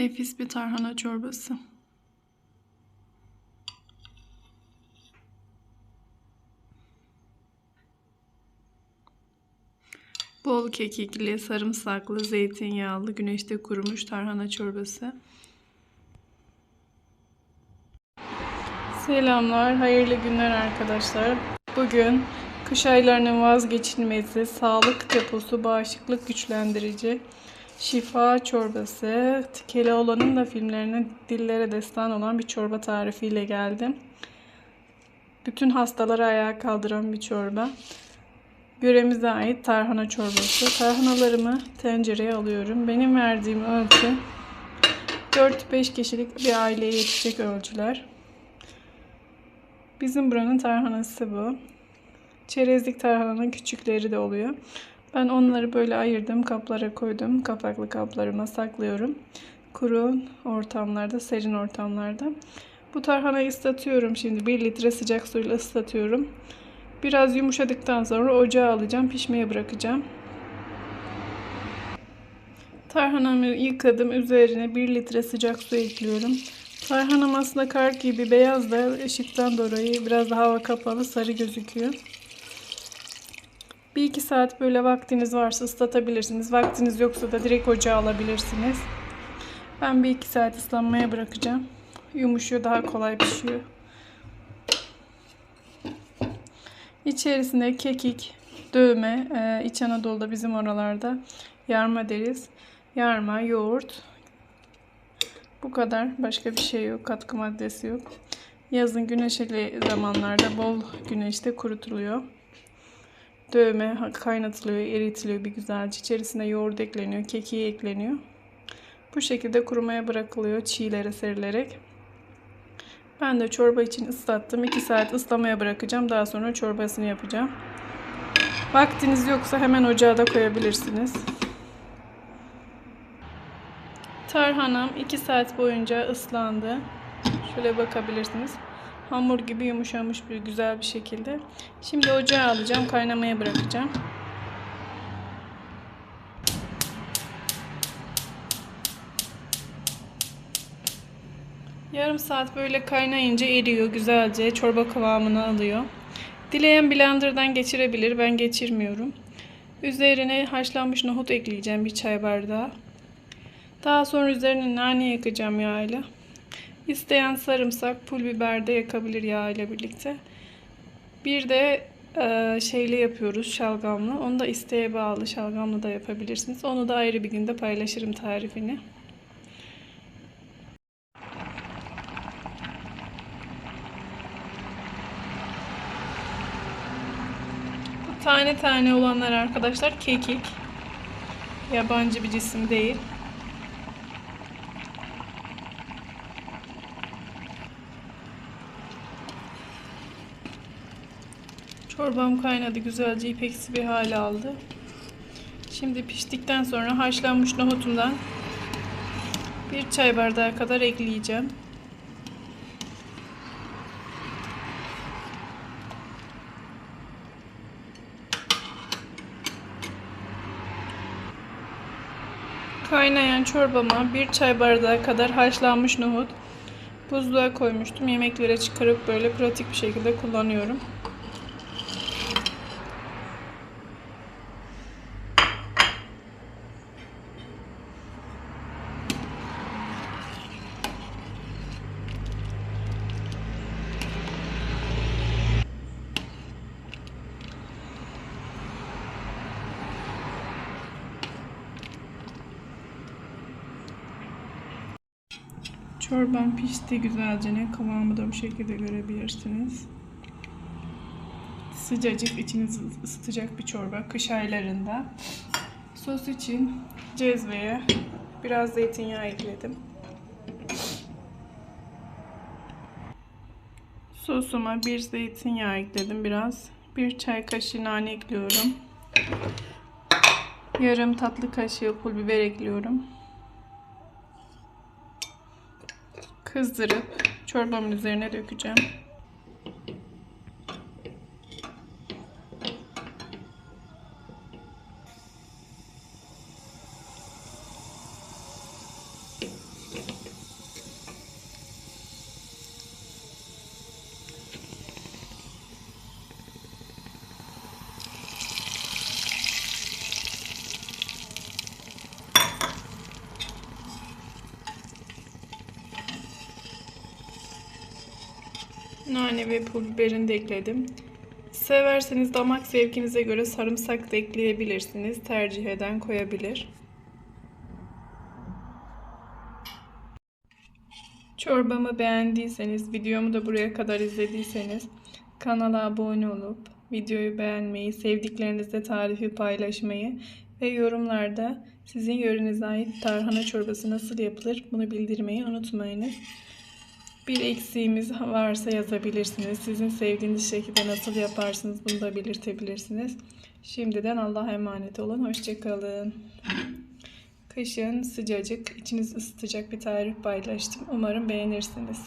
Nefis bir tarhana çorbası. Bol kekikli, sarımsaklı, zeytinyağlı, güneşte kurumuş tarhana çorbası. Selamlar, hayırlı günler arkadaşlar. Bugün kış aylarının vazgeçilmezi, sağlık deposu, bağışıklık güçlendirici, şifa çorbası, Keloğlan'ın da filmlerine dillere destan olan bir çorba tarifiyle geldim. Bütün hastaları ayağa kaldıran bir çorba. Yöremize ait tarhana çorbası. Tarhanalarımı tencereye alıyorum. Benim verdiğim ölçü 4-5 kişilik bir aileye yetecek ölçüler. Bizim buranın tarhanası bu. Çerezlik tarhananın küçükleri de oluyor. Ben onları böyle ayırdım, kaplara koydum. Kapaklı kaplarıma saklıyorum. Kuru ortamlarda, serin ortamlarda. Bu tarhanayı ıslatıyorum şimdi. 1 litre sıcak suyla ıslatıyorum. Biraz yumuşadıktan sonra ocağa alacağım, pişmeye bırakacağım. Tarhanamı yıkadım. Üzerine 1 litre sıcak su ekliyorum. Tarhanam aslında kar gibi beyaz da ışıktan dolayı biraz da hava kapalı sarı gözüküyor. Bir iki saat böyle vaktiniz varsa ıslatabilirsiniz. Vaktiniz yoksa da direkt ocağa alabilirsiniz. Ben bir iki saat ıslanmaya bırakacağım. Yumuşuyor, daha kolay pişiyor. İçerisine kekik, dövme, e, İç Anadolu'da bizim oralarda yarma deriz. Yarma, yoğurt. Bu kadar. Başka bir şey yok. Katkı maddesi yok. Yazın güneşli zamanlarda bol güneşte kurutuluyor. Dövme kaynatılıyor, eritiliyor bir güzelce. İçerisine yoğurt ekleniyor, kekiği ekleniyor. Bu şekilde kurumaya bırakılıyor çiğlere serilerek. Ben de çorba için ıslattım. 2 saat ıslamaya bırakacağım. Daha sonra çorbasını yapacağım. Vaktiniz yoksa hemen ocağa da koyabilirsiniz. Tarhanam 2 saat boyunca ıslandı. Şöyle bakabilirsiniz. Hamur gibi yumuşamış bir güzel bir şekilde. Şimdi ocağa alacağım. Kaynamaya bırakacağım. Yarım saat böyle kaynayınca eriyor güzelce. Çorba kıvamını alıyor. Dileyen blenderdan geçirebilir. Ben geçirmiyorum. Üzerine haşlanmış nohut ekleyeceğim bir çay bardağı. Daha sonra üzerine nane yakacağım yağıyla. İsteyen sarımsak, pul biber de yakabilir yağ ile birlikte. Bir de e, şeyle yapıyoruz şalgamlı. Onu da isteğe bağlı şalgamlı da yapabilirsiniz. Onu da ayrı bir günde paylaşırım tarifini. Tane tane olanlar arkadaşlar kekik. Yabancı bir cisim değil. Çorbam kaynadı güzelce ipeksi bir hale aldı. Şimdi piştikten sonra haşlanmış nohutumdan bir çay bardağı kadar ekleyeceğim. Kaynayan çorbama bir çay bardağı kadar haşlanmış nohut buzluğa koymuştum. Yemeklere çıkarıp böyle pratik bir şekilde kullanıyorum. Çorban pişti güzelce ne kıvamı da bu şekilde görebilirsiniz. Sıcacık içinizi ısıtacak bir çorba kış aylarında. Sos için cezveye biraz zeytinyağı ekledim. Sosuma bir zeytinyağı ekledim biraz. Bir çay kaşığı nane ekliyorum. Yarım tatlı kaşığı pul biber ekliyorum. Kızdırıp çorbamın üzerine dökeceğim. Nane ve pul biberini de ekledim. Severseniz damak zevkinize göre sarımsak da ekleyebilirsiniz. Tercih eden koyabilir. Çorbamı beğendiyseniz, videomu da buraya kadar izlediyseniz kanala abone olup videoyu beğenmeyi, sevdiklerinizle tarifi paylaşmayı ve yorumlarda sizin yörenize ait tarhana çorbası nasıl yapılır bunu bildirmeyi unutmayınız. Bir eksiğimiz varsa yazabilirsiniz. Sizin sevdiğiniz şekilde nasıl yaparsınız bunu da belirtebilirsiniz. Şimdiden Allah'a emanet olun. Hoşçakalın. Kışın sıcacık, içiniz ısıtacak bir tarif paylaştım. Umarım beğenirsiniz.